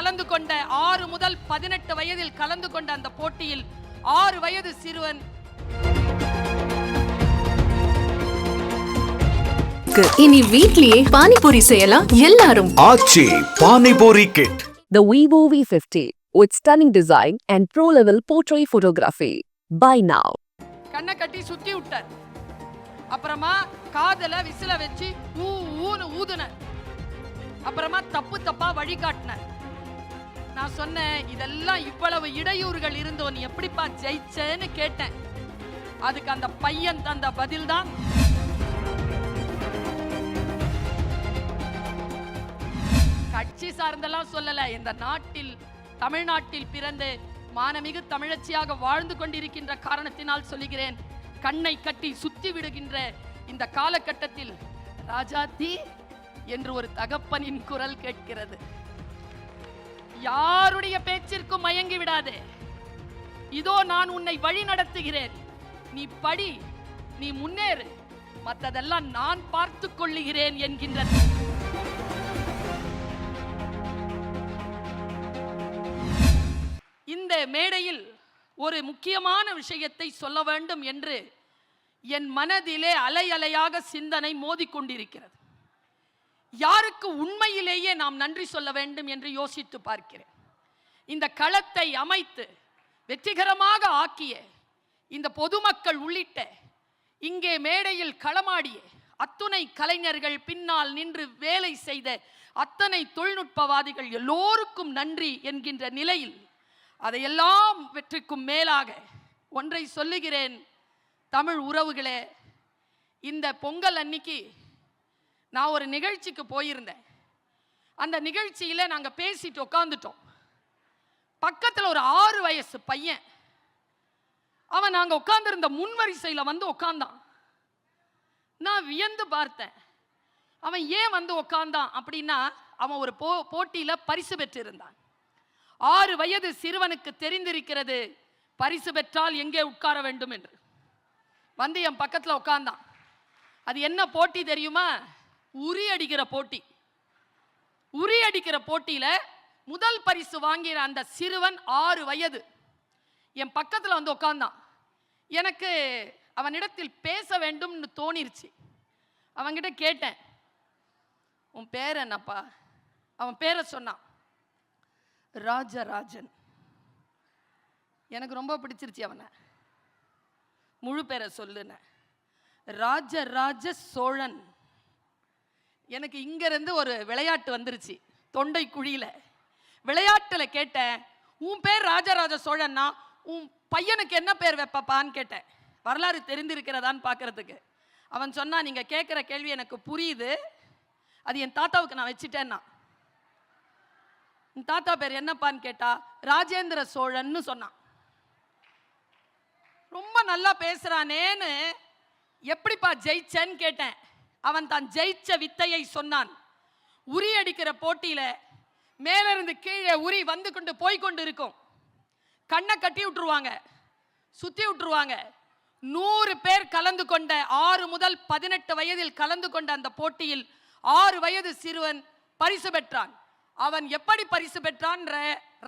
கலந்து கொண்ட ஆறு முதல் பதினெட்டு வயதில் கலந்து கொண்ட அந்த போட்டியில் ஆறு வயது சிறுவன் இனி வீட்லயே பானிபூரி செய்யலாம் எல்லாரும். Aachi panipuri kit The Vivo V50 with stunning design and pro-level portrait photography. Buy now. கண்ணை கட்டி சுத்தி விட்டார். அப்புறமா காதல விசில வச்சு ஊ ஊன்னு ஊதுனார் அப்புறமா தப்பு தப்பா வழிகாட்டினார் நான் சொன்னேன் இதெல்லாம் இவ்வளவு இடையூறுகள் இருந்தோ நீ எப்படிப்பா ஜெயிச்சேன்னு கேட்டேன். அதுக்கு அந்த பையன் தந்த பதில் தான் கட்சி சார்ந்தெல்லாம் சொல்லல இந்த நாட்டில் தமிழ்நாட்டில் பிறந்து மானமிகு தமிழச்சியாக வாழ்ந்து கொண்டிருக்கின்ற காரணத்தினால் சொல்லுகிறேன் கண்ணை கட்டி சுத்தி விடுகின்ற இந்த காலகட்டத்தில் ராஜாத்தி என்று ஒரு தகப்பனின் குரல் கேட்கிறது. யாருடைய பேச்சிற்கும் மயங்கி விடாதே. இதோ நான் உன்னை வழி நடத்துகிறேன். நீ படி நீ முன்னேறு. மற்றதெல்லாம் நான் பார்த்துக் கொள்ளுகிறேன் என்கின்ற இந்த மேடையில் ஒரு முக்கியமான விஷயத்தை சொல்ல வேண்டும் என்று என் மனதிலே அலை அலையாக சிந்தனை மோதிக்கொண்டிருக்கிறது யாருக்கு உண்மையிலேயே நாம் நன்றி சொல்ல வேண்டும் என்று யோசித்து பார்க்கிறேன். இந்த களத்தை அமைத்து வெற்றிகரமாக ஆக்கிய இந்த பொதுமக்கள் உள்ளிட்ட இங்கே மேடையில் களமாடிய அத்துணை கலைஞர்கள் பின்னால் நின்று வேலை செய்த அத்தனை தொழில்நுட்பவாதிகள் எல்லோருக்கும் நன்றி என்கின்ற நிலையில் அதையெல்லாம் வெற்றிக்கும் மேலாக ஒன்றை சொல்லுகிறேன். தமிழ் உறவுகளே இந்த பொங்கல் அன்னைக்கு நான் ஒரு நிகழ்ச்சிக்கு போயிருந்தேன். அந்த நிகழ்ச்சியில் நாங்கள் பேசிட்டு உட்காந்துட்டோம் பக்கத்தில் ஒரு ஆறு வயசு பையன். அவன் நாங்கள் உட்காந்துருந்த முன்வரிசையில் வந்து உட்காந்தான் நான் வியந்து பார்த்தேன். அவன் ஏன் வந்து உட்காந்தான் அப்படின்னா அவன் ஒரு போ போட்டியில் பரிசு பெற்றிருந்தான். ஆறு வயது சிறுவனுக்கு தெரிந்திருக்கிறது பரிசு பெற்றால் எங்கே உட்கார வேண்டும் என்று. வந்து என் பக்கத்தில் உட்கார்ந்தான் அது என்ன போட்டி தெரியுமா? உரி அடிக்கிற போட்டி. உரி அடிக்கிற போட்டியில் முதல் பரிசு வாங்கின அந்த சிறுவன் ஆறு வயது. என் பக்கத்தில் வந்து உட்காந்தான் எனக்கு அவனிடத்தில் பேச வேண்டும்னு தோணிருச்சு. அவன்கிட்ட கேட்டேன். உன் பேர் என்னப்பா? அவன் பேரை சொன்னான். ராஜராஜன். எனக்கு ரொம்ப பிடிச்சிருச்சு அவனை. முழு பேரை சொல்லுன. ராஜராஜ சோழன். எனக்கு இங்கேருந்து ஒரு விளையாட்டு வந்துருச்சு தொண்டை குழியில். விளையாட்டில் கேட்டேன் உன் பேர் ராஜராஜ சோழன்னா உன் பையனுக்கு என்ன பேர் வைப்பப்பான்னு கேட்டேன். வரலாறு தெரிந்திருக்கிறதான்னு பார்க்கறதுக்கு அவன் சொன்னால் நீங்கள் கேட்குற கேள்வி எனக்கு புரியுது. அது என் தாத்தாவுக்கு நான் வச்சுட்டேன்னா. உன் தாத்தா பேர் என்னப்பான்னு கேட்டா ராஜேந்திர சோழன்னு சொன்னான் ரொம்ப நல்லா பேசுகிறானேன்னு எப்படிப்பா ஜெயிச்சேன்னு கேட்டேன். அவன் தான் ஜெயிச்ச வித்தையை சொன்னான். உரி அடிக்கிற போட்டியில மேலிருந்து கீழே உரி வந்து கொண்டு போய் கொண்டு இருக்கும். கண்ணை கட்டி விட்டுருவாங்க. சுத்தி விட்டுருவாங்க. நூறு பேர் கலந்து கொண்ட ஆறு முதல் பதினெட்டு வயதில் கலந்து கொண்ட அந்த போட்டியில் ஆறு வயது சிறுவன் பரிசு பெற்றான். அவன் எப்படி பரிசு பெற்றான்ற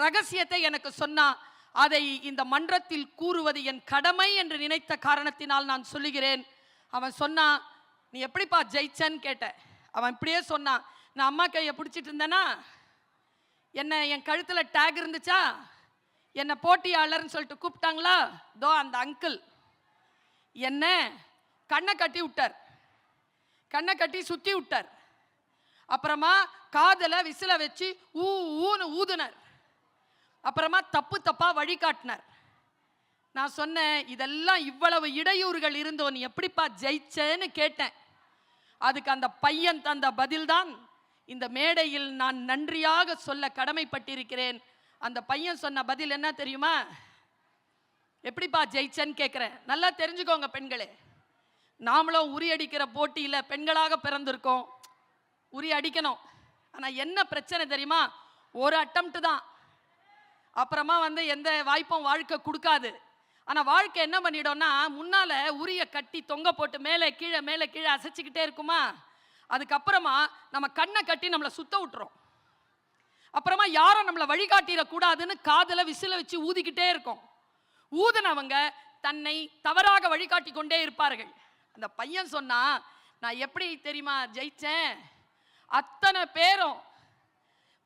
ரகசியத்தை எனக்கு சொன்னான் அதை இந்த மன்றத்தில் கூறுவது என் கடமை என்று நினைத்த காரணத்தினால் நான் சொல்லுகிறேன். அவன் சொன்னான் நீ எப்படிப்பா ஜெயிச்சன்னு கேட்டேன் அவன் இப்படியே சொன்னான். நான் அம்மா கையை பிடிச்சிட்டு இருந்தேன்னா என்னை என் கழுத்தில் டேக் இருந்துச்சா? என்னை போட்டியாளர்னு சொல்லிட்டு கூப்பிட்டாங்களா? தோ அந்த அங்கிள் என்ன கண்ணை கட்டி விட்டார். கண்ணை கட்டி சுற்றி விட்டார். அப்புறமா காதில் விசில வச்சு ஊ ஊன்னு ஊதுனர். அப்புறமா தப்பு தப்பாக வழிகாட்டினார் நான் சொன்னேன் இதெல்லாம் இவ்வளவு இடையூறுகள் இருந்தோ நீ எப்படிப்பா ஜெயிச்சேன்னு கேட்டேன். அதுக்கு அந்த பையன் தந்த பதில்தான் இந்த மேடையில் நான் நன்றியாக சொல்ல கடமைப்பட்டிருக்கிறேன். அந்த பையன் சொன்ன பதில் என்ன தெரியுமா? எப்படிப்பா ஜெயிச்சேன்னு கேட்குறேன் நல்லா தெரிஞ்சுக்கோங்க பெண்களே. நாமளும் உரி அடிக்கிற போட்டியில் பெண்களாக பிறந்திருக்கோம். உரி அடிக்கணும். ஆனால் என்ன பிரச்சனை தெரியுமா? ஒரு அட்டம்ப்ட் தான். அப்புறமா வந்து எந்த வாய்ப்பும் வாழ்க்கை கொடுக்காது. ஆனால் வாழ்க்கை என்ன பண்ணிடும்னா முன்னால் உரிய கட்டி தொங்க போட்டு மேலே கீழே மேலே கீழே அசைச்சிக்கிட்டே இருக்குமா? அதுக்கப்புறமா நம்ம கண்ணை கட்டி நம்மளை சுத்த விட்டுரும். அப்புறமா யாரும் நம்மளை வழிகாட்டிடக்கூடாதுன்னு காதில் விசில வச்சு ஊதிக்கிட்டே இருக்கும். ஊதுனவங்க தன்னை தவறாக வழிகாட்டி கொண்டே இருப்பார்கள். அந்த பையன் சொன்னா நான் எப்படி தெரியுமா ஜெயிச்சேன்? அத்தனை பேரும்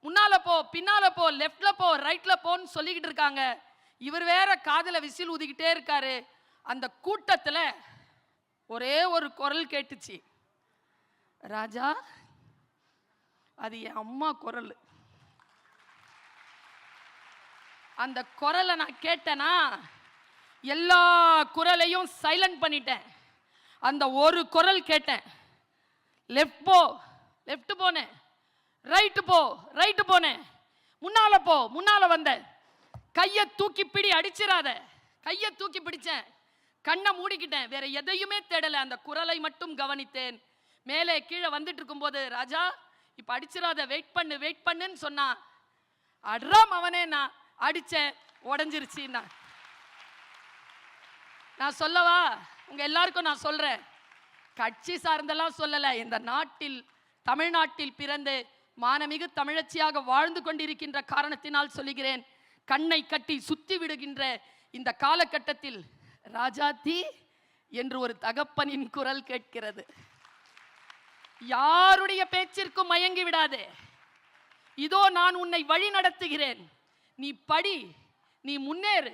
முன்னால போ பின்னால போ லெஃப்ட்ல போ ரைட்ல போன்னு சொல்லிக்கிட்டு இருக்காங்க. இவர் வேற காதில் விசில் ஊதிக்கிட்டே இருக்காரு. அந்த கூட்டத்தில் ஒரே ஒரு குரல் கேட்டுச்சு. ராஜா அது என் அம்மா குரல். அந்த குரலை நான் கேட்டேனா எல்லா குரலையும் சைலண்ட் பண்ணிட்டேன். அந்த ஒரு குரல் கேட்டேன். லெஃப்ட் போ லெஃப்ட் போனேன். ரைட்டு போ ரைட்டு போனேன். முன்னால போ முன்னால வந்தேன். கையை தூக்கி பிடி அடிச்சிடாத. கையை தூக்கி பிடிச்சேன். கண்ணை மூடிக்கிட்டேன். வேற எதையுமே தேடலை. அந்த குரலை மட்டும் கவனித்தேன். மேலே கீழே வந்துட்டு இருக்கும்போது ராஜா இப்போ அடிச்சிடாத. வெயிட் பண்ணு வெயிட் பண்ணுன்னு சொன்னா அட்ராம் அவனே நான் அடிச்சேன். உடஞ்சிருச்சின்னா. நான் சொல்லவா? உங்கள் எல்லாருக்கும் நான் சொல்கிறேன் கட்சி சார்ந்தெல்லாம் சொல்லலை. இந்த நாட்டில் தமிழ்நாட்டில் பிறந்து மானமிகு தமிழச்சியாக வாழ்ந்து கொண்டிருக்கின்ற காரணத்தினால் சொல்லுகிறேன். கண்ணை கட்டி சுத்தி விடுகின்ற இந்த காலகட்டத்தில் ராஜாத்தி என்று ஒரு தகப்பனின் குரல் கேட்கிறது. யாருடைய பேச்சிற்கும் மயங்கி விடாதே. இதோ நான் உன்னை வழி நடத்துகிறேன். நீ படி நீ முன்னேறு.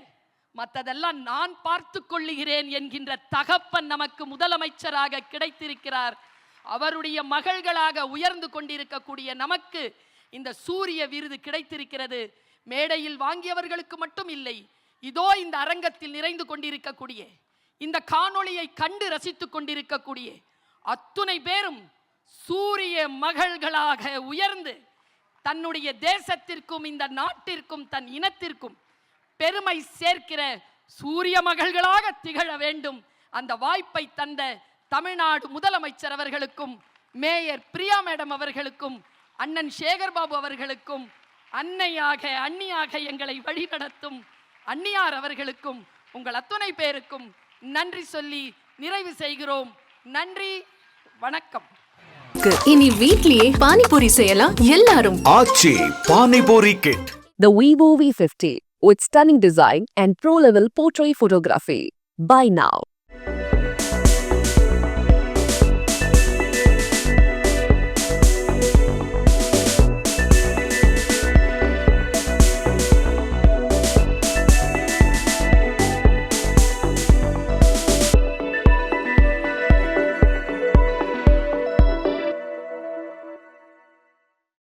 மற்றதெல்லாம் நான் பார்த்து கொள்ளுகிறேன் என்கின்ற தகப்பன் நமக்கு முதலமைச்சராக கிடைத்திருக்கிறார். அவருடைய மகள்களாக உயர்ந்து கொண்டிருக்கக்கூடிய நமக்கு இந்த சூரிய விருது கிடைத்திருக்கிறது. மேடையில் வாங்கியவர்களுக்கு மட்டும் இல்லை இதோ இந்த அரங்கத்தில் நிறைந்து கொண்டிருக்கக்கூடிய இந்த காணொளியை கண்டு ரசித்துக் கொண்டிருக்கக்கூடிய அத்துணை பேரும் சூரிய மகள்களாக உயர்ந்து தன்னுடைய தேசத்திற்கும் இந்த நாட்டிற்கும் தன் இனத்திற்கும் பெருமை சேர்க்கிற சூரிய மகள்களாக திகழ வேண்டும். அந்த வாய்ப்பை தந்த தமிழ்நாடு முதலமைச்சர் அவர்களுக்கும் மேயர் பிரியா மேடம் அவர்களுக்கும் அண்ணன் சேகர்பாபு அவர்களுக்கும் அன்னையாக அண்ணியாக எங்களை வழிநடத்தும். அன்னியார் அவர்களுக்கும் உங்கள் அத்துணை பேருக்கும் நன்றி சொல்லி நிறைவு செய்கிறோம். நன்றி வணக்கம். இனி வீட்லயே பானிபூரி செய்யலாம் எல்லாரும். Aachi panipuri kit The Vivo V50 with stunning design and pro level portrait photography. Buy now.